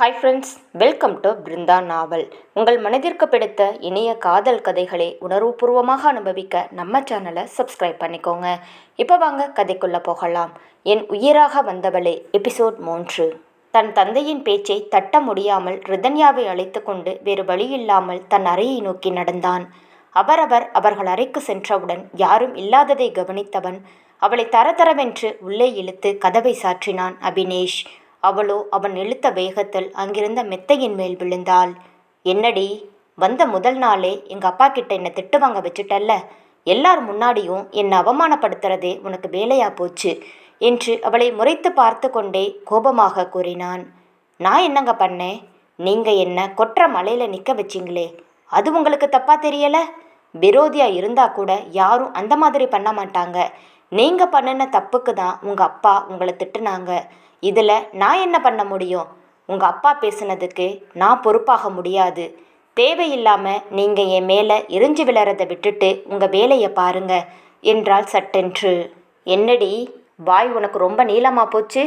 Hi friends welcome to Brindha novel உங்கள் மனதிற்கு பிடித்த இணைய காதல் கதைகளை உணர்வுபூர்வமாக அனுபவிக்க நம்ம சேனலை சப்ஸ்கிரைப் பண்ணிக்கோங்க. இப்போ வாங்க கதைக்குள்ளே போகலாம். என் உயிராக வந்தவளே எபிசோட் மூன்று. தன் தந்தையின் பேச்சை தட்ட முடியாமல் ரிதன்யாவை அழைத்து கொண்டு வேறு வழியில்லாமல் தன் அறையை நோக்கி நடந்தான். அவரவர் அவர்கள் அறைக்கு சென்றவுடன் யாரும் இல்லாததை கவனித்தவன் அவளை தரதரவென்று உள்ளே இழுத்து கதவை சாற்றினான் அபினேஷ். அவளோ அவன் இழுத்த வேகத்தில் அங்கிருந்த மெத்தையின் மேல் விழுந்தாள். என்னடி வந்த முதல் நாளே எங்க அப்பா கிட்ட என்னை திட்டு வாங்க வச்சுட்டல்ல? எல்லார் முன்னாடியும் என்னை அவமானப்படுத்துறதே உனக்கு வேலையா போச்சு? என்று அவளை முறைத்து பார்த்து கொண்டே கோபமாக கூறினான். நான் என்னங்க பண்ணேன்? நீங்க என்ன கொற்ற மலையில நிக்க வச்சிங்களே? அது உங்களுக்கு தப்பா தெரியல? விரோதியா இருந்தா கூட யாரும் அந்த மாதிரி பண்ண மாட்டாங்க. நீங்கள் பண்ணின தப்புக்கு தான் உங்கள் அப்பா உங்களை திட்டுனாங்க. இதில் நான் என்ன பண்ண முடியும்? உங்கள் அப்பா பேசுனதுக்கு நான் பொறுப்பாக முடியாது. தேவையில்லாமல் நீங்கள் என் மேலே எரிஞ்சு விழறதை விட்டுட்டு உங்கள் வேலையை பாருங்க என்றாள் சட்டென்று. என்னடி வாய் உனக்கு ரொம்ப நீளமாக போச்சு?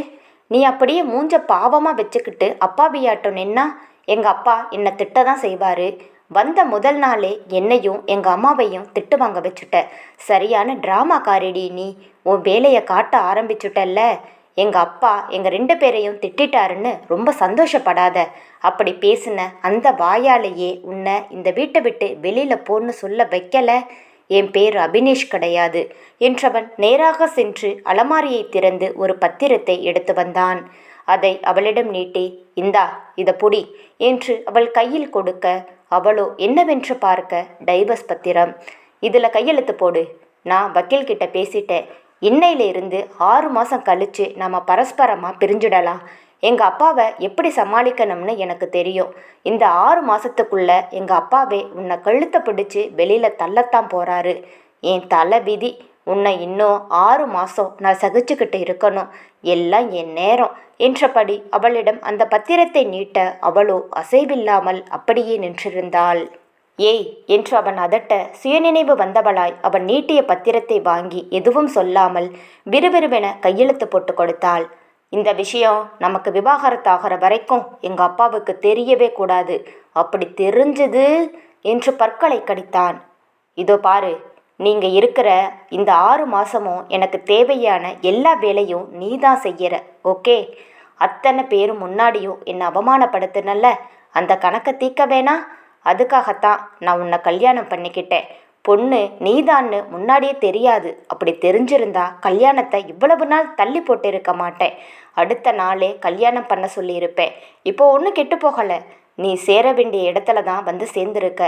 நீ அப்படியே மூஞ்ச பாவமாக வச்சுக்கிட்டு அப்பாவியாட்டம் நின்னா எங்கள் அப்பா என்னை திட்ட தான் செய்வார். வந்த முதல் நாளே என்னையும் எங்கள் அம்மாவையும் திட்டு வாங்க வச்சுட்ட. சரியான ட்ராமா காரிடி நீ. உன் வேலையை காட்ட ஆரம்பிச்சுட்டல்ல. எங்கள் அப்பா எங்கள் ரெண்டு பேரையும் திட்டிட்டாருன்னு ரொம்ப சந்தோஷப்படாத. அப்படி பேசின அந்த வாயாலேயே உன்னை இந்த வீட்டை விட்டு வெளியில் போன்னு சொல்ல வைக்கலை. என் பேர் அபினேஷ் கிடையாது என்றவன் நேராக சென்று அலமாரியை திறந்து ஒரு பத்திரத்தை எடுத்து வந்தான். அதை அவளிடம் நீட்டி இந்தா இத புடி என்று அவள் கையில் கொடுக்க அவளோ என்னவென்று பார்க்க டைவர்ஸ் பத்திரம். இதில் கையெழுத்து போடு. நான் வக்கீல்கிட்ட பேசிட்டேன். இன்னையிலிருந்து ஆறு மாதம் கழித்து நம்ம பரஸ்பரமாக பிரிஞ்சிடலாம். எங்கள் அப்பாவை எப்படி சமாளிக்கணும்னு எனக்கு தெரியும். இந்த ஆறு மாதத்துக்குள்ளே எங்கள் அப்பாவே உன்னை கழுத்தை பிடிச்சு வெளியில் தள்ளத்தான் போகிறாரு என் தலை விதி. உன்னை இன்னும் ஆறு மாதம் நான் சகிச்சுக்கிட்டு இருக்கணும். எல்லாம் என் நேரம் என்றபடி அவளிடம் அந்த பத்திரத்தை நீட்ட அவளோ அசைவில்லாமல் அப்படியே நின்றிருந்தாள். ஏய் என்று அவன் அதட்ட சுயநினைவு வந்தவளாய் அவன் நீட்டிய பத்திரத்தை வாங்கி எதுவும் சொல்லாமல் விறுவிறுவென கையெழுத்து போட்டு கொடுத்தாள். இந்த விஷயம் நமக்கு விவாகரத்தாகிற வரைக்கும் எங்கள் அப்பாவுக்கு தெரியவே கூடாது. அப்படி தெரிஞ்சது என்று பற்களை கடித்தான். இதோ பாரு நீங்க இருக்கிற இந்த ஆறு மாசமும் எனக்கு தேவையான எல்லா வேலையும் நீ தான் செய்யற ஓகே? அத்தனை பேரும் முன்னாடியும் என்னை அவமானப்படுத்தினல்ல? அந்த கணக்கை தீர்க்க வேணா? அதுக்காகத்தான் நான் உன்னை கல்யாணம் பண்ணிக்கிட்டேன். பொண்ணு நீதான்னு முன்னாடியே தெரியாது. அப்படி தெரிஞ்சிருந்தா கல்யாணத்தை இவ்வளவு நாள் தள்ளி போட்டு இருக்க மாட்டேன். அடுத்த நாளே கல்யாணம் பண்ண சொல்லியிருப்பேன். இப்போ ஒன்றும் கெட்டு போகலை. நீ சேர வேண்டிய இடத்துல தான் வந்து சேர்ந்துருக்க.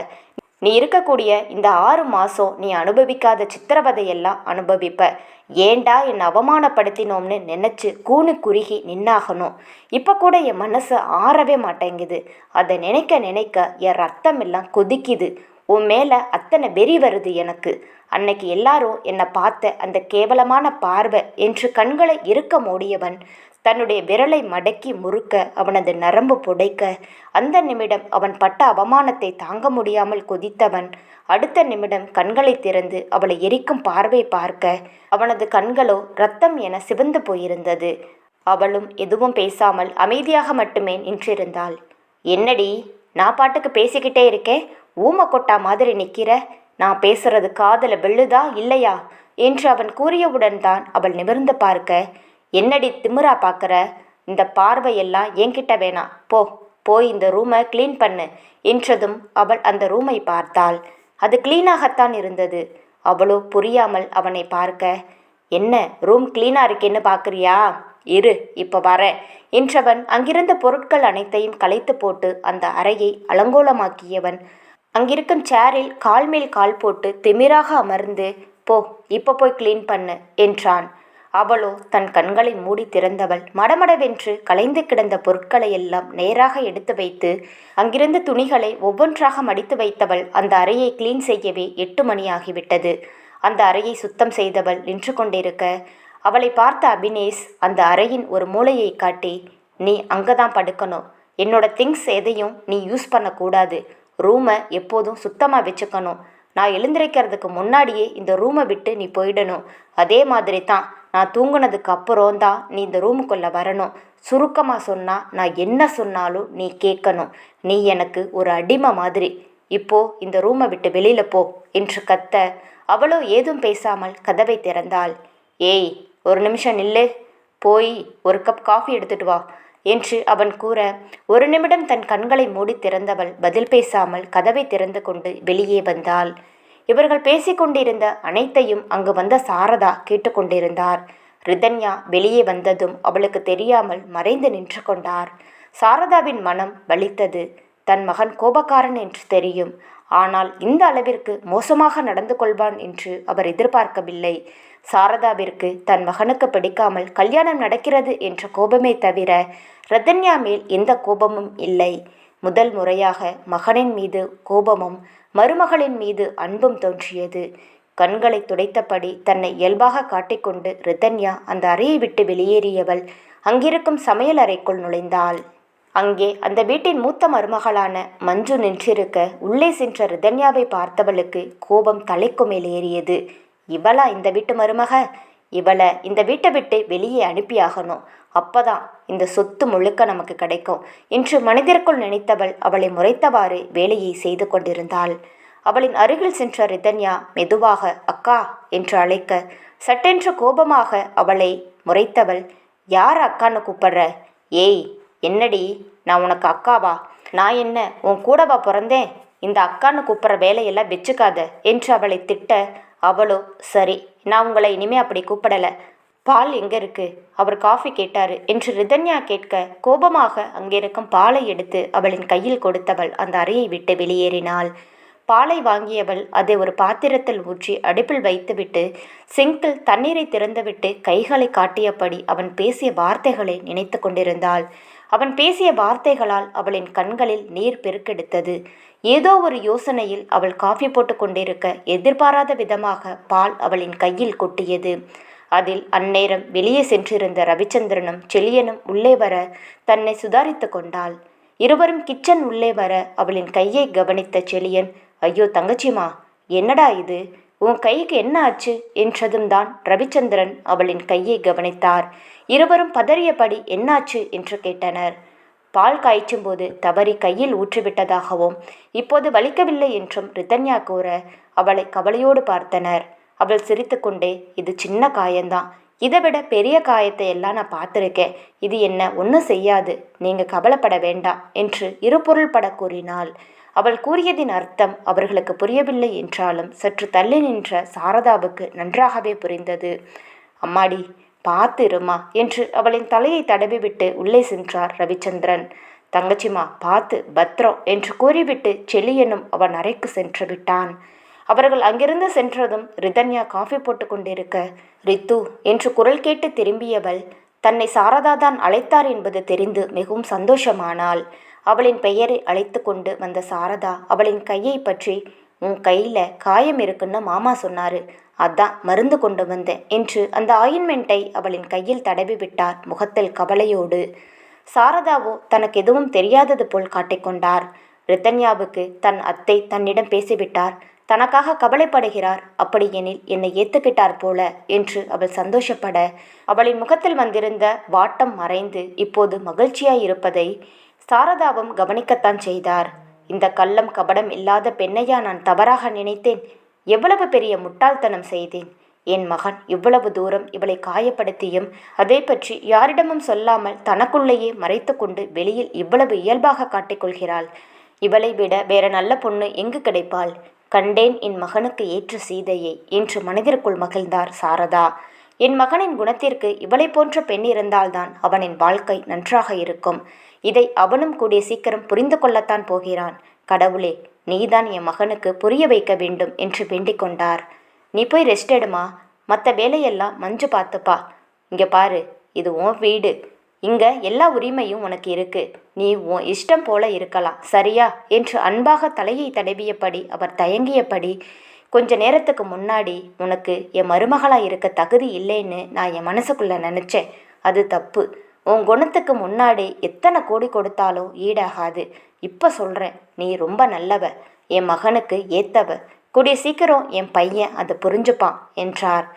நீ இருக்கக்கூடிய இந்த ஆறு மாதம் நீ அனுபவிக்காத சித்திரவதையெல்லாம் அனுபவிப்ப. ஏண்டா என்னை அவமானப்படுத்தினோம்னு நினச்சி கூணு குறுகி நின்னாகணும். இப்போ கூட என் மனசு ஆறவே மாட்டேங்குது. அதை நினைக்க நினைக்க என் ரத்தம் எல்லாம் கொதிக்குது. உன் மேலே அத்தனை வெறி வருது எனக்கு. அன்னைக்கு எல்லாரும் என்னை பார்த்த அந்த கேவலமான பார்வை என்று கண்களை இருக்க மூடியவன் தன்னுடைய விரலை மடக்கி முறுக்க அவனது நரம்பு புடைக்க அந்த நிமிடம் அவன் பட்ட அவமானத்தை தாங்க முடியாமல் கொதித்தவன். அடுத்த நிமிடம் கண்களை திறந்து அவளை எரிக்கும் பார்வை பார்க்க அவனது கண்களோ ரத்தம் என சிவந்து போயிருந்தது. அவளும் எதுவும் பேசாமல் அமைதியாக மட்டுமே நின்றிருந்தாள். என்னடி நான் பாட்டுக்கு பேசிக்கிட்டே இருக்கேன் ஊமை கொட்டா மாதிரி நிற்கிற நான் பேசுறது காதல வெள்ளுதா இல்லையா? என்று அவன் கூறியவுடன் தான் அவள் நிமிர்ந்து பார்க்க என்னடி திமிரா பார்க்குற இந்த பார்வையெல்லாம் என்கிட்ட வேணாம் போ போய் இந்த ரூமை க்ளீன் பண்ணு. என்றதும் அவள் அந்த ரூமை பார்த்தாள். அது க்ளீனாகத்தான் இருந்தது. அவளோ புரியாமல் அவனை பார்க்க என்ன ரூம் க்ளீனாக இருக்கேன்னு பார்க்குறியா இரு இப்போ வரேன். என்றவன் அங்கிருந்த பொருட்கள் அனைத்தையும் கலைத்து போட்டு அந்த அறையை அலங்கோலமாக்கியவன் அங்கிருக்கும் சேரில் கால் மேல் கால் போட்டு திமிராக அமர்ந்து போ இப்போ போய் க்ளீன் பண்ணு என்றான். அவளோ தன் கண்களை மூடி திறந்தவள். மடமடவென்று கலைந்து கிடந்த பொருட்களை எல்லாம் நேராக எடுத்து வைத்து அங்கிருந்த துணிகளை ஒவ்வொன்றாக மடித்து வைத்தவள் அந்த அறையை கிளீன் செய்யவே எட்டு மணி ஆகிவிட்டது அந்த அறையை சுத்தம் செய்தவள் நின்று கொண்டிருக்க அவளை பார்த்த அபினேஷ் அந்த அறையின் ஒரு மூலையை காட்டி நீ அங்கதான் படுக்கணும். என்னோட திங்ஸ் எதையும் நீ யூஸ் பண்ணக்கூடாது. ரூமை எப்போதும் சுத்தமாக வச்சுக்கணும். நான் எழுந்திருக்கிறதுக்கு முன்னாடியே இந்த ரூமை விட்டு நீ போயிடணும். அதே மாதிரி தான் நான் தூங்குனதுக்கு அப்புறம் தான் நீ இந்த ரூமுக்குள்ளே வரணும். சுருக்கமாக சொன்னால் நான் என்ன சொன்னாலும் நீ கேட்கணும். நீ எனக்கு ஒரு அடிமை மாதிரி. இப்போ இந்த ரூமை விட்டு வெளியில் போ என்று கத்த அவளோ ஏதும் பேசாமல் கதவை திறந்தாள். ஏய் ஒரு நிமிஷம் நில்லு. போய் ஒரு கப் காஃபி எடுத்துட்டு வா என்று அவன் கூற ஒரு நிமிடம் தன் கண்களை மூடி திறந்தவள் பதில் பேசாமல் கதவை திறந்து கொண்டு வெளியே வந்தாள். இவர்கள் பேசிக்கொண்டிருந்த அனைத்தையும் அங்கு வந்த சாரதா கேட்டுக்கொண்டிருந்தார். ரிதன்யா வெளியே வந்ததும் அவளுக்கு தெரியாமல் மறைந்து நின்று கொண்டார். சாரதாவின் மனம் வலித்தது. தன் மகன் கோபக்காரன் என்று தெரியும். ஆனால் இந்த அளவிற்கு மோசமாக நடந்து கொள்வான் என்று அவர் எதிர்பார்க்கவில்லை. சாரதாவிற்கு தன் மகனுக்கு பிடிக்காமல் கல்யாணம் நடக்கிறது என்ற கோபமே தவிர ரதன்யா மேல் எந்த கோபமும் இல்லை. முதல் முறையாக மகனின் மீது கோபமும் மருமகளின் மீது அன்பும் தோன்றியது. கண்களை துடைத்தபடி தன்னை இயல்பாக காட்டிக்கொண்டு ரிதன்யா அந்த அறையை விட்டு வெளியேறியவள் அங்கிருக்கும் சமையல் அறைக்குள் நுழைந்தாள். அங்கே அந்த வீட்டின் மூத்த மருமகளான மஞ்சு நின்றிருக்க உள்ளே சென்ற ரிதன்யாவை பார்த்தவளுக்கு கோபம் தலைக்கு மேல் ஏறியது. இவளா இந்த வீட்டு மருமக? இவளை இந்த வீட்டை விட்டு வெளியே அனுப்பியாகணும். அப்பதான் இந்த சொத்து முழுக்க நமக்கு கிடைக்கும் என்று மனிதருக்குள் நினைத்தவள் அவளை முறைத்தவாறு வேலையை செய்து கொண்டிருந்தாள். அவளின் அருகில் சென்ற ரிதன்யா மெதுவாக அக்கா என்று அழைக்க சட்டென்று கோபமாக அவளை முறைத்தவள் யார் அக்கான்னு கூப்பிடுற? ஏய் என்னடி நான் உனக்கு அக்காவா? நான் என்ன உன் கூடவா பிறந்தேன்? இந்த அக்கான்னு கூப்பிட்ற வேலையெல்லாம் வச்சுக்காத என்று அவளை திட்ட அவளோ சரி நான் உங்களை இனிமே அப்படி கூப்பிடலை. பால் எங்கே இருக்கு? அவர் காஃபி கேட்டார். என்று ரிதன்யா கேட்க கோபமாக அங்கிருக்கும் பாலை எடுத்து அவளின் கையில் கொடுத்தவள் அந்த அறையை விட்டு வெளியேறினாள். பாலை வாங்கியவள் அதை ஒரு பாத்திரத்தில் ஊற்றி அடுப்பில் வைத்துவிட்டு சிங்கில் தண்ணீரை திறந்துவிட்டு கைகளை காட்டியபடி அவன் பேசிய வார்த்தைகளை நினைத்து கொண்டிருந்தாள். அவன் பேசிய வார்த்தைகளால் அவளின் கண்களில் நீர் பெருக்கெடுத்தது. ஏதோ ஒரு யோசனையில் அவள் காஃபி போட்டு கொண்டிருக்க எதிர்பாராத விதமாக பால் அவளின் கையில் கொட்டியது. அதில் அந்நேரம் வெளியே சென்றிருந்த ரவிச்சந்திரனும் செழியனும் உள்ளே வர தன்னை சுதாரித்து கொண்டாள். இருவரும் கிச்சன் உள்ளே வர அவளின் கையை கவனித்த செழியன் ஐயோ தங்கச்சிமா என்னடா இது? உன் கைக்கு என்ன ஆச்சு? என்றதும் தான் ரவிச்சந்திரன் அவளின் கையை கவனித்தார். இருவரும் பதறியபடி என்னாச்சு? என்று கேட்டனர். பால் காய்ச்சும் போது தவறி கையில் ஊற்றிவிட்டதாகவும் இப்போது வலிக்கவில்லை என்றும் ரிதன்யா கூற அவளை கவலையோடு பார்த்தனர். அவள் சிரித்துக்கொண்டே இது சின்ன காயந்தான். இதை விட பெரிய காயத்தை எல்லாம் நான் பார்த்துருக்கேன். இது என்ன ஒன்றும் செய்யாது. நீங்கள் கவலைப்பட வேண்டாம் என்று இருபொருள்பட கூறினாள். அவள் கூறியதின் அர்த்தம் அவர்களுக்கு புரியவில்லை என்றாலும் சற்று தள்ளி நின்ற சாரதாவுக்கு நன்றாகவே புரிந்தது. அம்மாடி பார்த்து இருமா என்று அவளின் தலையை தடவிவிட்டு உள்ளே சென்றார் ரவிச்சந்திரன். தங்கச்சிமா பார்த்து பத்ரம் என்று கூறிவிட்டு செல்லியனும் அவன் அறைக்கு சென்று விட்டான். அவர்கள் அங்கிருந்து சென்றதும் ரிதன்யா காஃபி போட்டு கொண்டிருக்க ரித்து என்று குரல் கேட்டு திரும்பியவள் தன்னை சாரதா தான் அழைத்தார் என்பது தெரிந்து மிகவும் சந்தோஷமானாள். அவளின் பெயரை அழைத்து கொண்டு வந்த சாரதா அவளின் கையை பற்றி உன் கையில் காயம் இருக்குன்னு மாமா சொன்னாரு அதான் மருந்து கொண்டு வந்தேன் என்று அந்த ஆயின்மெண்ட்டை அவளின் கையில் தடவி விட்டார் முகத்தில் கவலையோடு. சாரதாவோ தனக்கு எதுவும் தெரியாதது போல் காட்டிக்கொண்டார் ரித்தன்யாவுக்கு தன் அத்தை தன்னிடம் பேசிவிட்டார். தனக்காக கவலைப்படுகிறார். அப்படியெனில் என்னை ஏத்துக்கிட்டார் போல என்று அவள் சந்தோஷப்பட அவளின் முகத்தில் வந்திருந்த வாட்டம் மறைந்து இப்போது மகிழ்ச்சியாய் இருப்பதை சாரதாவும் கவனிக்கத்தான் செய்தார். இந்த கள்ளம் கபடம் இல்லாத பெண்ணையா நான் தவறாக நினைத்தேன். எவ்வளவு பெரிய முட்டாள்தனம் செய்தேன். என் மகன் இவ்வளவு தூரம் இவளை காயப்படுத்தியும் அதை பற்றி யாரிடமும் சொல்லாமல் தனக்குள்ளேயே மறைத்து கொண்டு வெளியில் இவ்வளவு இயல்பாக காட்டிக்கொள்கிறாள் இவளை விட வேற நல்ல பொண்ணு எங்கு கிடைப்பாள்? கண்டேன் என் மகனுக்கு ஏற்ற சீதையை என்று மனதிற்குள் மகிழ்ந்தார் சாரதா. என் மகனின் குணத்திற்கு இவளை போன்ற பெண் இருந்தால்தான் அவனின் வாழ்க்கை நன்றாக இருக்கும். இதை அவனும் கூடிய சீக்கிரம் புரிந்து கொள்ளத்தான் போகிறான். கடவுளே நீதான் என் மகனுக்கு புரிய வைக்க வேண்டும் என்று வேண்டிக் கொண்டார். நீ போய் ரெஸ்ட் எடுமா. மற்ற வேலையெல்லாம் மஞ்சு பார்த்துப்பா. இங்கே பாரு இது உன் வீடு. இங்கே எல்லா உரிமையும் உனக்கு இருக்கு. நீ உன் இஷ்டம் போல இருக்கலாம். சரியா? என்று அன்பாக தலையை தடவியபடி அவர் தயங்கியபடி கொஞ்ச நேரத்துக்கு முன்னாடி உனக்கு என் மருமகளாக இருக்க தகுதி இல்லைன்னு நான் என் மனசுக்குள்ளே நினச்சேன். அது தப்பு. உன் குணத்துக்கு முன்னாடி எத்தனை கோடி கொடுத்தாலும் ஈடாகாது. இப்போ சொல்கிறேன் நீ ரொம்ப நல்லவ. என் மகனுக்கு ஏத்தவ. கூடிய சீக்கிரம் என் பையன் அதை புரிஞ்சுப்பான் என்றார்.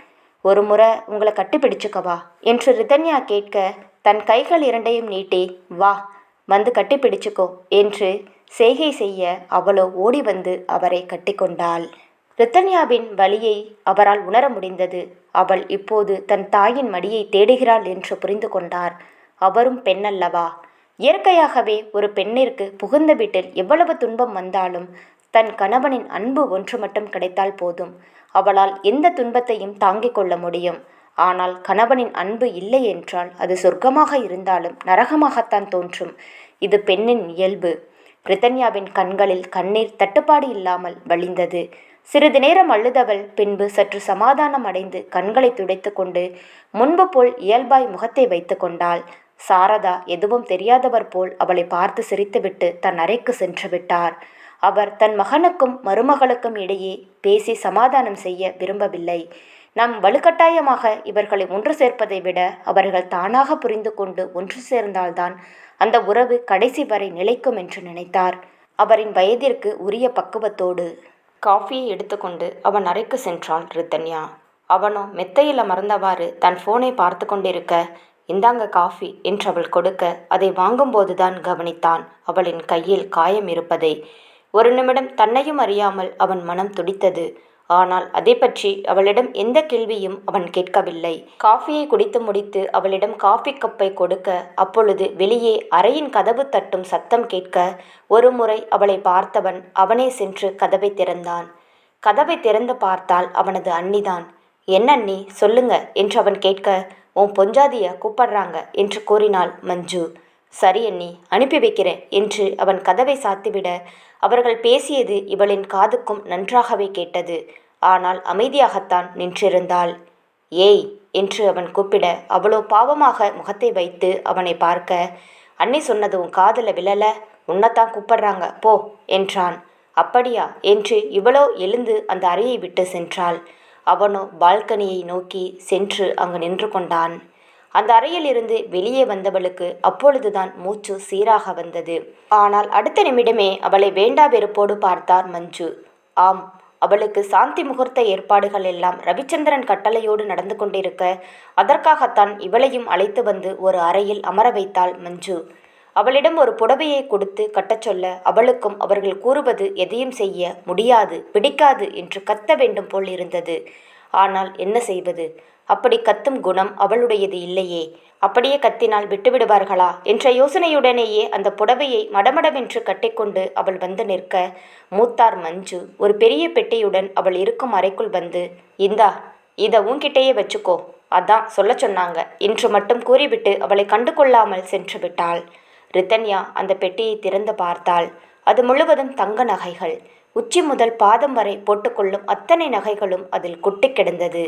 ஒரு முறை உங்களை கட்டிப்பிடிச்சுக்கவா? என்று ரிதன்யா கேட்க தன் கைகள் இரண்டையும் நீட்டி வா வந்து கட்டிப்பிடிச்சுக்கோ என்று செய்கை செய்ய அவளோ ஓடி வந்து அவரை கட்டிக்கொண்டாள். ரித்தன்யாவின் வலியை அவரால் உணர முடிந்தது. அவள் இப்போது தன் தாயின் மடியை தேடுகிறாள் என்று புரிந்து கொண்டார். அவரும் பெண்ணல்லவா? இயற்கையாகவே ஒரு பெண்ணிற்கு புகுந்த வீட்டில் எவ்வளவு துன்பம் வந்தாலும் தன் கணவனின் அன்பு ஒன்று மட்டும் கிடைத்தால் போதும். அவளால் எந்த துன்பத்தையும் தாங்கிக் கொள்ள முடியும். ஆனால் கணவனின் அன்பு இல்லை என்றால் அது சொர்க்கமாக இருந்தாலும் நரகமாகத்தான் தோன்றும். இது பெண்ணின் இயல்பு. ரிதன்யாவின் கண்களில் கண்ணீர் தட்டுப்பாடு இல்லாமல் வழிந்தது. சிறிது நேரம் அழுதவள் பின்பு சற்று சமாதானம் அடைந்து கண்களை துடைத்து கொண்டு முன்பு போல் இயல்பாய் முகத்தை வைத்து கொண்டாள். சாரதா எதுவும் தெரியாதவர் போல் அவளை பார்த்து சிரித்துவிட்டு தன் அறைக்கு சென்று விட்டார். அவர் தன் மகனுக்கும் மருமகளுக்கும் இடையே பேசி சமாதானம் செய்ய விரும்பவில்லை. நாம் வலுக்கட்டாயமாக இவர்களை ஒன்று சேர்ப்பதை விட அவர்கள் தானாக புரிந்து கொண்டு ஒன்று சேர்ந்தால்தான் அந்த உறவு கடைசி வரை நிலைக்கும் என்று நினைத்தார். அவரின் வயதிற்கு உரிய பக்குவத்தோடு காஃபியை எடுத்துக்கொண்டு அவன் அறைக்கு சென்றாள் ரித்தன்யா. அவனோ மெத்தையில் அமர்ந்தவாறு தன் ஃபோனை பார்த்து கொண்டிருக்க இந்தாங்க காஃபி என்று அவள் கொடுக்க அதை வாங்கும்போதுதான் கவனித்தான். அவளின் கையில் காயம் இருப்பதை. ஒரு நிமிடம் தன்னையும் அறியாமல் அவன் மனம் துடித்தது. ஆனால் அதை பற்றி அவளிடம் எந்த கேள்வியும் அவன் கேட்கவில்லை. காஃபியை குடித்து முடித்து அவளிடம் காஃபி கப்பை கொடுக்க அப்பொழுது வெளியே அறையின் கதவு தட்டும் சத்தம் கேட்க ஒரு முறை அவளை பார்த்தவன் அவனே சென்று கதவை திறந்தான். கதவை திறந்து பார்த்தால் அவனது அண்ணிதான். என்ன அண்ணி சொல்லுங்க என்று அவன் கேட்க உன் பொஞ்சாதிய கூப்பிடுறாங்க என்று கூறினாள் மஞ்சு. சரி அண்ணி அனுப்பி வைக்கிறேன் என்று அவன் கதவை சாத்திவிட அவர்கள் பேசியது இவளின் காதுக்கும் நன்றாகவே கேட்டது. ஆனால் அமைதியாகத்தான் நின்றிருந்தாள். ஏய் என்று அவன் கூப்பிட அவ்வளோ பாவமாக முகத்தை வைத்து அவனை பார்க்க அண்ணி சொன்னது உன் காதில் விழல உன்னைத்தான் கூப்பிடுறாங்க போ என்றான். அப்படியா என்று இவளோ எழுந்து அந்த அறையை விட்டு சென்றாள். அவனோ பால்கனியை நோக்கி சென்று அங்கு நின்று கொண்டான். அந்த அறையிலிருந்து வெளியே வந்தவளுக்கு அப்பொழுதுதான் மூச்சு சீராக வந்தது. ஆனால் அடுத்த நிமிடமே அவளை வேண்டா வெறுப்போடு பார்த்தார் மஞ்சு. ஆம் அவளுக்கு சாந்தி முகூர்த்த ஏற்பாடுகள் எல்லாம் ரவிச்சந்திரன் கட்டளையோடு நடந்து கொண்டிருக்க அதற்காகத்தான் இவளையும் அழைத்து வந்து ஒரு அறையில் அமர வைத்தாள் மஞ்சு. அவளிடம் ஒரு புடவையை கொடுத்து கட்டச் சொல்ல அவளுக்கும் அவர்கள் கூறுவது எதையும் செய்ய முடியாது பிடிக்காது என்று கத்த வேண்டும் போல் இருந்தது. ஆனால் என்ன செய்வது? அப்படி கத்தும் குணம் அவளுடையது இல்லையே. அப்படியே கத்தினால் விட்டுவிடுவார்களா? என்ற யோசனையுடனேயே அந்த புடவையை மடமடவென்று கட்டிக்கொண்டு அவள் வந்து நிற்க மூத்தார் மஞ்சு ஒரு பெரிய பெட்டியுடன் அவள் இருக்கும் அறைக்குள் வந்து இந்தா இதை உன்கிட்டேயே வச்சுக்கோ. அதான் சொல்ல சொன்னாங்க என்று மட்டும் கூறிவிட்டு அவளை கண்டு கொள்ளாமல் சென்று விட்டாள். ரித்தன்யா அந்த பெட்டியை திறந்து பார்த்தாள். அது முழுவதும் தங்க நகைகள். உச்சி முதல் பாதம் வரை போட்டுக்கொள்ளும் அத்தனை நகைகளும் அதில் கொட்டி கிடந்தது.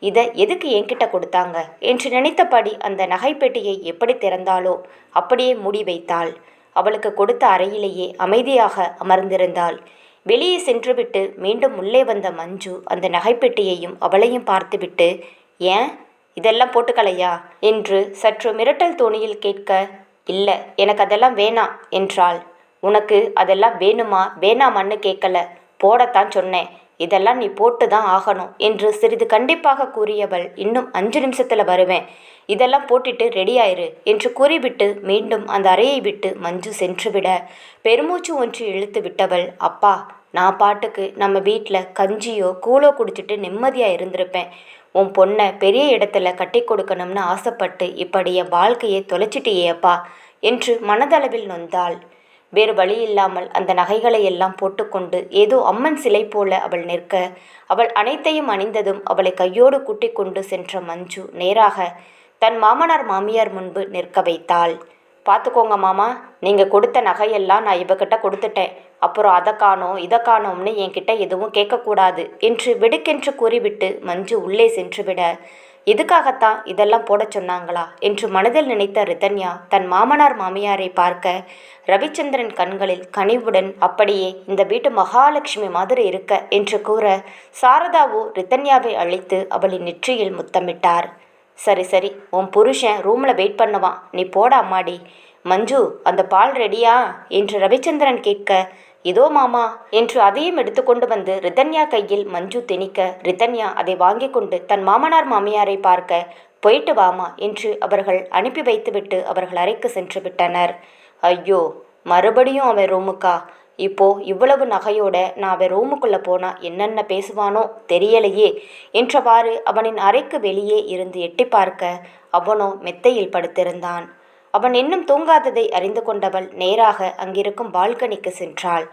இதை எதுக்கு என்கிட்ட கொடுத்தாங்க? என்று நினைத்தபடி அந்த நகைப்பெட்டியை எப்படி திறந்தாளோ அப்படியே மூடி வைத்தாள். அவளுக்கு கொடுத்த அறையிலேயே அமைதியாக அமர்ந்திருந்தாள். வெளியே சென்றுவிட்டு மீண்டும் உள்ளே வந்த மஞ்சு அந்த நகைப்பெட்டியையும் அவளையும் பார்த்துவிட்டு ஏன்? இதெல்லாம் போட்டுக்கலையா? என்று சற்று மிரட்டல் தோணியில் கேட்க இல்லை எனக்கு அதெல்லாம் வேணாம் என்றாள். உனக்கு அதெல்லாம் வேணுமா? வேணாமான்னு கேட்கல. போடத்தான் சொன்னேன். இதெல்லாம் நீ போட்டு தான் ஆகணும் என்று சிறிது கண்டிப்பாக கூறியவள் இன்னும் அஞ்சு நிமிஷத்தில் வருவேன். இதெல்லாம் போட்டுட்டு ரெடியாயிரு என்று கூறிவிட்டு மீண்டும் அந்த அறையை விட்டு மஞ்சு சென்றுவிட. பெருமூச்சு ஒன்று இழுத்து விட்டவள் அப்பா நான் பாட்டுக்கு நம்ம வீட்டில் கஞ்சியோ கூழோ குடிச்சிட்டு நிம்மதியாக இருந்திருப்பேன். உன் பொண்ணை பெரிய இடத்துல கட்டி கொடுக்கணும்னு ஆசைப்பட்டு இப்படி என் வாழ்க்கையை தொலைச்சிட்டியேப்பா என்று மனதளவில் நொந்தாள். வேறு வழி இல்லாமல் அந்த நகைகளை எல்லாம் போட்டுக்கொண்டு ஏதோ அம்மன் சிலை போல அவள் நிற்க அவள் அனைத்தையும் அணிந்ததும் அவளை கையோடு கூட்டிக் கொண்டு சென்ற மஞ்சு நேராக தன் மாமனார் மாமியார் முன்பு நிற்க வைத்தாள். பார்த்துக்கோங்க மாமா நீங்கள் கொடுத்த நகையெல்லாம் நான் இவகிட்ட கொடுத்துட்டேன். அப்புறம் அதை காணோம் இதை காணோம்னு என்கிட்ட எதுவும் கேட்கக்கூடாது என்று வெடுக்கென்று கூறிவிட்டு மஞ்சு உள்ளே சென்றுவிட இதுக்காகத்தான் இதெல்லாம் போடச் சொன்னாங்களா? என்று மனதில் நினைத்த ரிதன்யா தன் மாமனார் மாமியாரை பார்க்க ரவிச்சந்திரன் கண்களில் கனிவுடன் அப்படியே இந்த வீட்டு மகாலட்சுமி மாதிரி இருக்க என்று கூற சாரதாவோ ரிதன்யாவை அழைத்து அவளின் நெற்றியில் முத்தமிட்டார். சரி சரி உன் புருஷன் ரூமில் வெயிட் பண்ணுவான். நீ போட அம்மாடி. மஞ்சு அந்த பால் ரெடியா என்று ரவிச்சந்திரன் கேட்க இதோ மாமா என்று அதையும் எடுத்துக்கொண்டு வந்து ரிதன்யா கையில் மஞ்சு திணிக்க ரிதன்யா அதை வாங்கி கொண்டு தன் மாமனார் மாமியாரை பார்க்க போயிட்டு வாமா என்று அவர்கள் அனுப்பி வைத்துவிட்டு அவர்கள் அறைக்கு சென்று விட்டனர். ஐயோ மறுபடியும் அவன் ரூமுக்கா? இப்போ இவ்வளவு நகையோட நான் அவன் ரூமுக்குள்ள போனா என்னென்ன பேசுவானோ தெரியலையே என்றவாறு அவனின் அறைக்கு வெளியே இருந்து எட்டி பார்க்க அவனோ மெத்தையில் படுத்திருந்தான். அவன் இன்னும் தூங்காததை அறிந்து கொண்டவள் நேராக அங்கிருக்கும் பால்கனிக்கு சென்றாள்.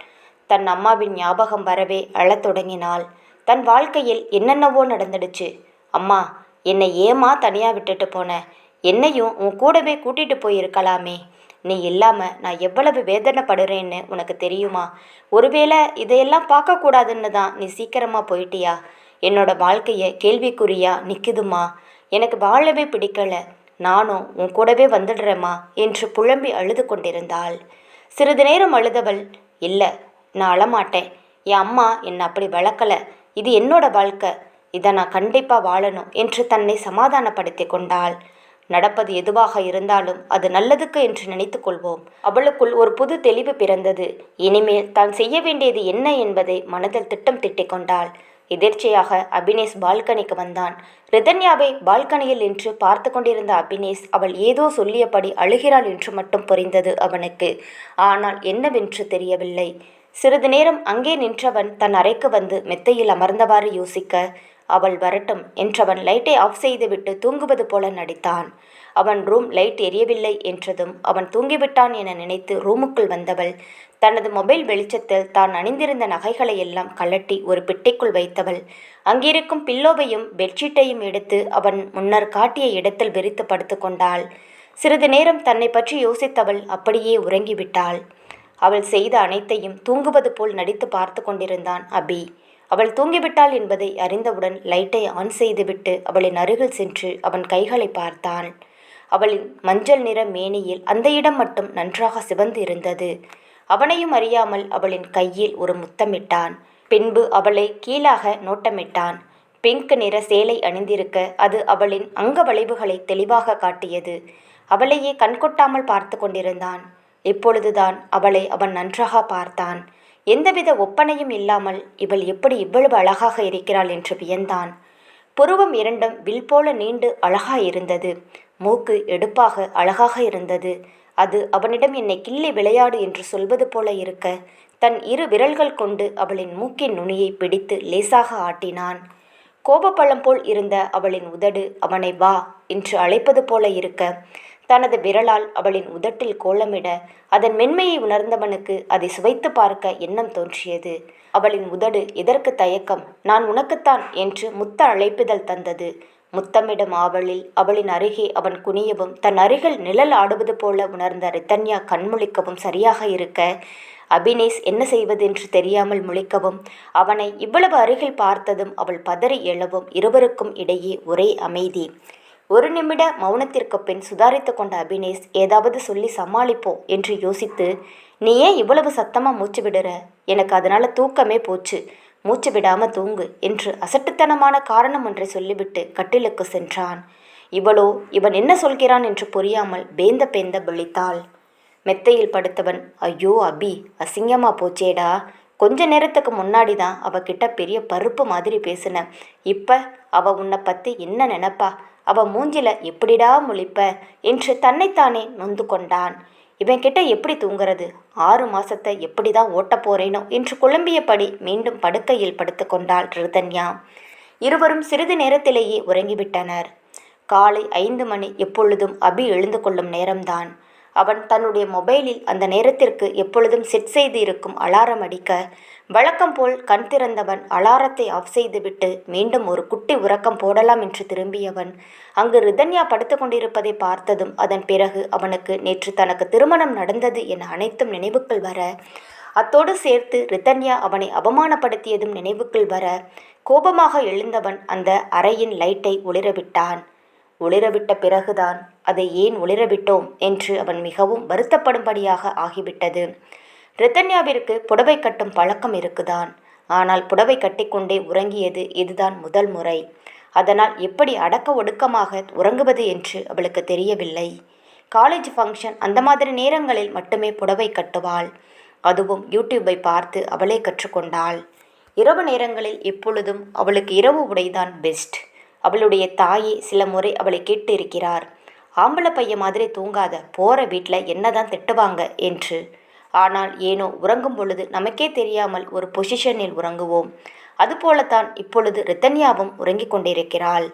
தன் அம்மாவின் ஞாபகம் வரவே அழத் தொடங்கினாள். தன் வாழ்க்கையில் என்னென்னவோ நடந்துடுச்சு. அம்மா என்னை ஏமா தனியா விட்டுட்டு போன? என்னையும் உன் கூடவே கூட்டிட்டு போயிருக்கலாமே. நீ இல்லாம நான் எவ்வளவு வேதனைப்படுறேன்னு உனக்கு தெரியுமா? ஒருவேளை இதையெல்லாம் பார்க்கக்கூடாதுன்னு தான் நீ சீக்கிரமா போயிட்டியா? என்னோட வாழ்க்கையை கேள்விக்குறியா நிற்குதுமா எனக்கு வாழவே பிடிக்கல. நானும் உன் கூடவே வந்துடுறேம்மா என்று புலம்பி அழுது கொண்டிருந்தாள். சிறிது நேரம் அழுதவள் இல்லை நான் அழமாட்டேன். என் அம்மா என்னை அப்படி வளர்க்கல. இது என்னோட வாழ்க்கை. இதை நான் கண்டிப்பாக வாழணும் என்று தன்னை சமாதானப்படுத்தி கொண்டாள். நடப்பது எதுவாக இருந்தாலும் அது நல்லதுக்கு என்று நினைத்து கொள்வோம். அவளுக்குள் ஒரு புது தெளிவு பிறந்தது. இனிமேல் தான் செய்ய வேண்டியது என்ன என்பதை மனதில் திட்டம் திட்டிக் கொண்டாள். எதிர்ச்சையாக அபினேஷ் பால்கனிக்கு வந்தான். ரிதன்யாவை பால்கனியில் நின்று பார்த்து கொண்டிருந்த அபினேஷ் அவள் ஏதோ சொல்லியபடி அழுகிறாள் என்று மட்டும் புரிந்தது அவனுக்கு. ஆனால் என்னவென்று தெரியவில்லை. சிறிது நேரம் அங்கே நின்றவன் தன் அறைக்கு வந்து மெத்தையில் அமர்ந்தவாறு யோசிக்க அவள் வரட்டும் என்றவன் லைட்டை ஆஃப் செய்துவிட்டு தூங்குவது போல நடித்தான். அவன் ரூம் லைட் எரியவில்லை என்றதும் அவன் தூங்கிவிட்டான் என நினைத்து ரூமுக்குள் வந்தவள் தனது மொபைல் வெளிச்சத்தில் தான் அணிந்திருந்த நகைகளை எல்லாம் கழட்டி ஒரு பெட்டிக்குள் வைத்தவள். அங்கிருக்கும் பில்லோவையும் பெட்ஷீட்டையும் எடுத்து அவன் முன்னர் காட்டிய இடத்தில் விரித்து படுத்துக்கொண்டாள் சிறிது நேரம் தன்னை பற்றி யோசித்தவள் அப்படியே உறங்கிவிட்டாள். அவள் செய்த அனைத்தையும் தூங்குவது போல் நடித்து பார்த்து கொண்டிருந்தான் அபி. அவள் தூங்கிவிட்டாள் என்பதை அறிந்தவுடன் லைட்டை ஆன் செய்துவிட்டு அவளின் அருகில் சென்று அவன் கைகளை பார்த்தான். அவளின் மஞ்சள் நிற மேனியில் அந்த இடம் மட்டும் நன்றாக சிவந்து இருந்தது. அவனையும் அறியாமல் அவளின் கையில் ஒரு முத்தமிட்டான். பின்பு அவளை கீழாக நோட்டமிட்டான். பிங்க் நிற சேலை அணிந்திருக்க அது அவளின் அங்க வளைவுகளை தெளிவாக காட்டியது. அவளையே கண்கொட்டாமல் பார்த்து கொண்டிருந்தான். இப்பொழுதுதான் அவளை அவன் நன்றாக பார்த்தான். எந்தவித ஒப்பனையும் இல்லாமல் இவள் எப்படி இவ்வளவு அழகாக இருக்கிறாள் என்று வியந்தான். புருவம் இரண்டும் வில் போல நீண்டு அழகாயிருந்தது மூக்கு எடுப்பாக அழகாக இருந்தது. அது அவனிடம் என்னை கிள்ளி விளையாடு என்று சொல்வது போல இருக்க தன் இரு விரல்கள் கொண்டு அவளின் மூக்கின் நுனியை பிடித்து லேசாக ஆட்டினான். கோபப்பழம் போல் இருந்த அவளின் உதடு அவனை வா என்று அழைப்பது போல இருக்க தனது விரலால் அவளின் உதட்டில் கோலமிட அதன் மென்மையை உணர்ந்தவனுக்கு அதை சுவைத்து பார்க்க எண்ணம் தோன்றியது. அவளின் உதடு எதற்கு தயக்கம்? நான் உனக்குத்தான் என்று முத்த அழைப்புதல் தந்தது. முத்தமிடும் ஆவலில் அவளின் அருகே அவன் குனியவும் தன் அருகில் நிழல் ஆடுவது போல உணர்ந்த ரித்தன்யா கண்முழிக்கவும் சரியாக இருக்க அபினேஷ் என்ன செய்வதென்று தெரியாமல் முழிக்கவும் அவனை இவ்வளவு அருகில் பார்த்ததும் அவள் பதறி எழவும் இருவருக்கும் இடையே ஒரே அமைதி. ஒரு நிமிட மௌனத்திற்கு பின் சுதாரித்து கொண்ட அபினேஷ் ஏதாவது சொல்லி சமாளிப்போம் என்று யோசித்து நீ ஏன் இவ்வளவு சத்தமாக மூச்சு விடுற? எனக்கு அதனால தூக்கமே போச்சு. மூச்சு விடாம தூங்கு என்று அசட்டுத்தனமான காரணம் ஒன்றை சொல்லிவிட்டு கட்டிலுக்கு சென்றான். இவளோ இவன் என்ன சொல்கிறான்? என்று புரியாமல் பேந்த பேந்த விழித்தாள். மெத்தையில் படுத்தவன் ஐயோ அபி அசிங்கமா போச்சேடா. கொஞ்ச நேரத்துக்கு முன்னாடி தான் அவகிட்ட பெரிய பருப்பு மாதிரி பேசின. இப்ப அவ உன்னை பத்தி என்ன நினைப்பா? அவ மூஞ்சில எப்படிடா முழிப்ப? என்று தன்னைத்தானே நொந்து கொண்டான். இவன் கிட்ட எப்படி தூங்குறது? ஆறு மாசத்தை எப்படி தான் ஓட்டப் போறேனோ? என்று குழம்பியபடி மீண்டும் படுக்கையில் படுத்துக்கொண்டாள் ரிதன்யா. இருவரும் சிறிது நேரத்திலேயே உறங்கிவிட்டனர். காலை ஐந்து மணி எப்பொழுதும் அபி எழுந்து கொள்ளும் நேரம்தான். அவன் தன்னுடைய மொபைலில் அந்த நேரத்திற்கு எப்பொழுதும் செட் செய்து இருக்கும் அலாரம் அடிக்க வழக்கம் போல் கண் திறந்தவன் அலாரத்தை ஆஃப் செய்துவிட்டு மீண்டும் ஒரு குட்டி உறக்கம் போடலாம் என்று திரும்பியவன். அங்கு ரிதன்யா படுத்து கொண்டிருப்பதை பார்த்ததும் அதன் பிறகு அவனுக்கு நேற்று தனக்கு திருமணம் நடந்தது என அனைத்தும் நினைவுக்குள் வர அத்தோடு சேர்த்து ரிதன்யா அவனை அவமானப்படுத்தியதும் நினைவுக்குள் வர கோபமாக எழுந்தவன் அந்த அறையின் லைட்டை ஒளிரவிட்டான். ஒளிரவிட்ட பிறகுதான் அதை ஏன் ஒளிரவிட்டோம் என்று அவன் மிகவும் வருத்தப்படும்படியாக ஆகிவிட்டது. ரிதன்யாவிற்கு புடவை கட்டும் பழக்கம் இருக்குதான். ஆனால் புடவை கட்டிக்கொண்டே உறங்கியது இதுதான் முதல் முறை. அதனால் எப்படி அடக்க ஒடுக்கமாக உறங்குவது என்று அவளுக்கு தெரியவில்லை. காலேஜ் ஃபங்க்ஷன் அந்த மாதிரி நேரங்களில் மட்டுமே புடவை கட்டுவாள். அதுவும் யூடியூப்பை பார்த்து அவளே கற்றுக்கொண்டாள். இரவு நேரங்களில் எப்பொழுதும் அவளுக்கு இரவு உடைதான் பெஸ்ட். அவளுடைய தாயே சில முறை அவளை கேட்டு இருக்கிறார் ஆம்பளை பையன் மாதிரி தூங்காத போகிற வீட்டில் என்னதான் திட்டுவாங்க என்று. ஆனால் ஏனோ உறங்கும் பொழுது நமக்கே தெரியாமல் ஒரு பொசிஷனில் உறங்குவோம். அதுபோலத்தான் இப்பொழுது ரித்தன்யாவும் உறங்கிக் கொண்டிருக்கிறாள்.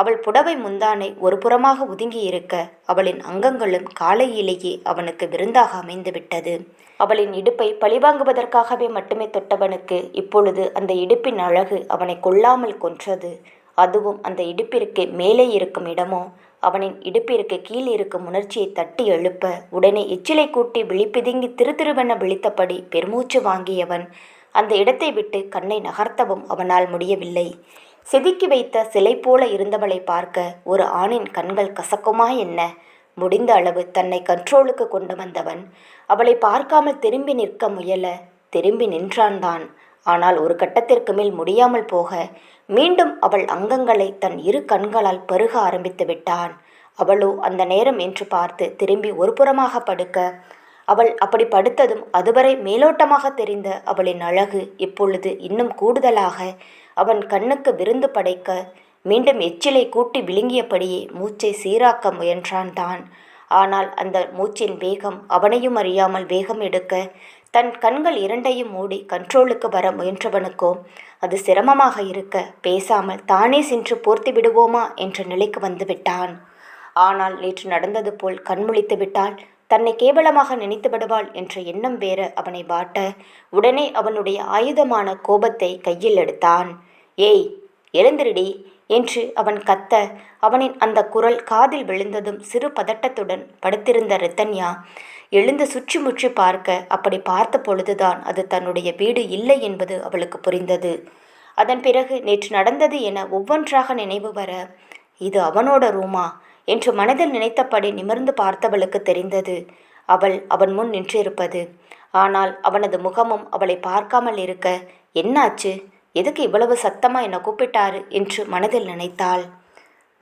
அவள் புடவை முந்தானை ஒரு புறமாக ஒதுங்கி இருக்க அவளின் அங்கங்களும் காலையிலேயே அவனுக்கு விருந்தாக அமைந்துவிட்டது அவளின் இடுப்பை பழிவாங்குவதற்காகவே மட்டுமே தொட்டவனுக்கு இப்பொழுது அந்த இடுப்பின் அழகு அவனை கொல்லாமல் கொன்றது. அதுவும் அந்த இடுப்பிற்கு மேலே இருக்கும் இடமோ அவனின் இடுப்பிற்கு கீழ் இருக்கும் உணர்ச்சியை தட்டி எழுப்ப உடனே எச்சிலை கூட்டி விழிப்பிதுங்கி திருதிருவென விழித்தபடி பெருமூச்சு வாங்கியவன். அந்த இடத்தை விட்டு கண்ணை நகர்த்தவும் அவனால் முடியவில்லை. செதுக்கி வைத்த சிலை போல இருந்தவளை பார்க்க ஒரு ஆணின் கண்கள் கசக்குமா என்ன? முடிந்த அளவு தன்னை கண்ட்ரோலுக்கு கொண்டு வந்தவன். அவளை பார்க்காமல் திரும்பி நிற்க முயல திரும்பி நின்றான்தான். ஆனால் ஒரு கட்டத்திற்கு மேல் முடியாமல் போக மீண்டும் அவள் அங்கங்களை தன் இரு கண்களால் பருக ஆரம்பித்து விட்டான். அவளோ அந்த நேரம் என்று பார்த்து திரும்பி ஒரு புறமாக படுக்க அவள் அப்படி படுத்ததும் அதுவரை மேலோட்டமாக தெரிந்த அவளின் அழகு இப்பொழுது இன்னும் கூடுதலாக அவன் கண்ணுக்கு விருந்து படைக்க மீண்டும் எச்சிலை கூட்டி விழுங்கியபடியே மூச்சை சீராக்க முயன்றான் தான். ஆனால் அந்த மூச்சின் வேகம் அவனையும் அறியாமல் வேகம் எடுக்க தன் கண்கள் இரண்டையும் மூடி கண்ட்ரோலுக்கு வர முயன்றவனுக்கோ அது சிரமமாக இருக்க பேசாமல் தானே சென்று போர்த்தி விடுவோமா என்ற நிலைக்கு வந்து விட்டான். ஆனால் நேற்று நடந்தது போல் கண்முழித்து விட்டால் தன்னை கேவலமாக நினைத்து விடுவாள் என்ற எண்ணம் வேற அவனை வாட்ட உடனே அவனுடைய ஆயுதமான கோபத்தை கையில் எடுத்தான். ஏய் எழுந்திருடி என்று அவன் கத்த அவனின் அந்த குரல் காதில் விழுந்ததும் சிறு பதட்டத்துடன் படுத்திருந்த ரித்தன்யா எழுந்து சுற்றி முற்றி பார்க்க அப்படி பார்த்த பொழுதுதான் அது தன்னுடைய வீடு இல்லை என்பது அவளுக்கு புரிந்தது. அதன் பிறகு நேற்று நடந்தது என ஒவ்வொன்றாக நினைவு வர இது அவனோட ரூமா? என்று மனதில் நினைத்தபடி நிமிர்ந்து பார்த்தவளுக்கு தெரிந்தது. அவள் அவன் முன் நின்றிருப்பது. ஆனால் அவனது முகமும் அவளை பார்க்காமல் இருக்க என்னாச்சு? எதுக்கு இவ்வளவு சத்தமாக என்னை கூப்பிட்டாரு? என்று மனதில் நினைத்தாள்.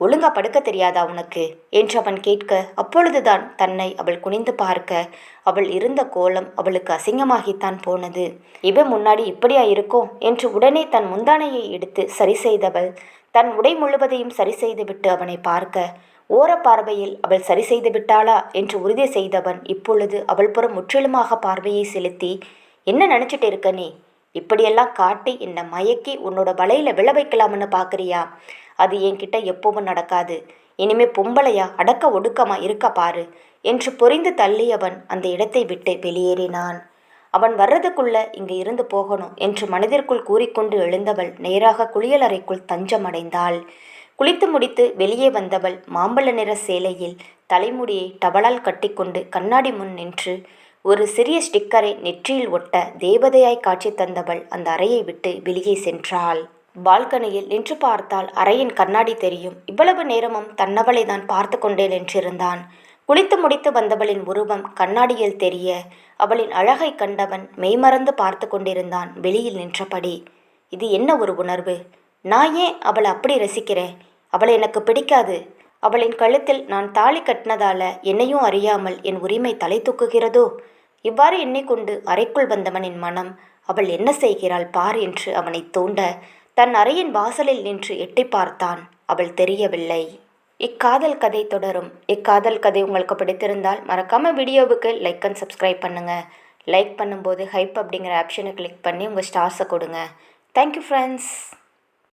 ஒழுங்கா படுக்க தெரியாதா உனக்கு? என்று அவன் கேட்க அப்பொழுதுதான் தன்னை அவள் குனிந்து பார்க்க அவள் இருந்த கோலம் அவளுக்கு அசிங்கமாகித்தான் போனது. இவன் முன்னாடி இப்படியா இருக்கும்? என்று உடனே தன் முந்தானையை எடுத்து சரி செய்தவள் தன் உடை முழுவதையும் சரி செய்துவிட்டு அவனை பார்க்க ஓர பார்வையில் அவள் சரி செய்து விட்டாளா? என்று உறுதி செய்தவன் இப்பொழுது அவள் புறம் முற்றிலுமாக பார்வையை செலுத்தி என்ன நினச்சிட்டு இருக்க நீ? இப்படியெல்லாம் காட்டி என்னை மயக்கி உன்னோட வலையில விழ வைக்கலாம்னு பார்க்குறியா அது என்கிட்ட எப்பவும் நடக்காது. இனிமே பொம்பளையா அடக்க ஒடுக்கமா இருக்க பாரு என்று பொறிந்து தள்ளியவன் அந்த இடத்தை விட்டு வெளியேறினான். அவன் வர்றதுக்குள்ள இங்கு இருந்து போகணும் என்று மனதிற்குள் கூறிக்கொண்டு எழுந்தவள் நேராக குளியலறைக்குள் தஞ்சமடைந்தாள். குளித்து முடித்து வெளியே வந்தவள் மாம்பழ நிற சேலையில் தலைமுடியை டவலால் கட்டிக்கொண்டு கண்ணாடி முன் நின்று ஒரு சிறிய ஸ்டிக்கரை நெற்றியில் ஒட்ட தேவதையாய் காட்சி தந்தவள் அந்த அறையை விட்டு வெளியே சென்றாள். பால்கனியில் நின்று பார்த்தால் அறையின் கண்ணாடி தெரியும். இவ்வளவு நேரமும் தன்னவளை தான் பார்த்து கொண்டேன் என்றிருந்தான் குளித்து முடித்து வந்தவளின் உருவம் கண்ணாடியில் தெரிய அவளின் அழகை கண்டவன் மெய்மறந்து பார்த்து கொண்டிருந்தான் வெளியில் நின்றபடி. இது என்ன ஒரு உணர்வு? நான் ஏன் அவளை அப்படி ரசிக்கிறேன்? அவளை எனக்கு பிடிக்காது. அவளின் கழுத்தில் நான் தாலி கட்டினதால என்னையும் அறியாமல் என் உரிமை தலை தூக்குகிறதோ? இவ்வாறு எண்ணிக்கொண்டு அறைக்குள் வந்தவனின் மனம் அவள் என்ன செய்கிறாள் பார் என்று அவனை தூண்ட தன் அறையின் வாசலில் நின்று எட்டி பார்த்தான். அவள் தெரியவில்லை. இக்காதல் கதை தொடரும். இக்காதல் கதை உங்களுக்கு பிடித்திருந்தால் மறக்காமல் வீடியோவுக்கு லைக் அண்ட் சப்ஸ்கிரைப் பண்ணுங்கள் லைக் பண்ணும்போது ஹைப் அப்படிங்கிற ஆப்ஷனை கிளிக் பண்ணி உங்கள் ஸ்டார்ஸை கொடுங்க. Thank you friends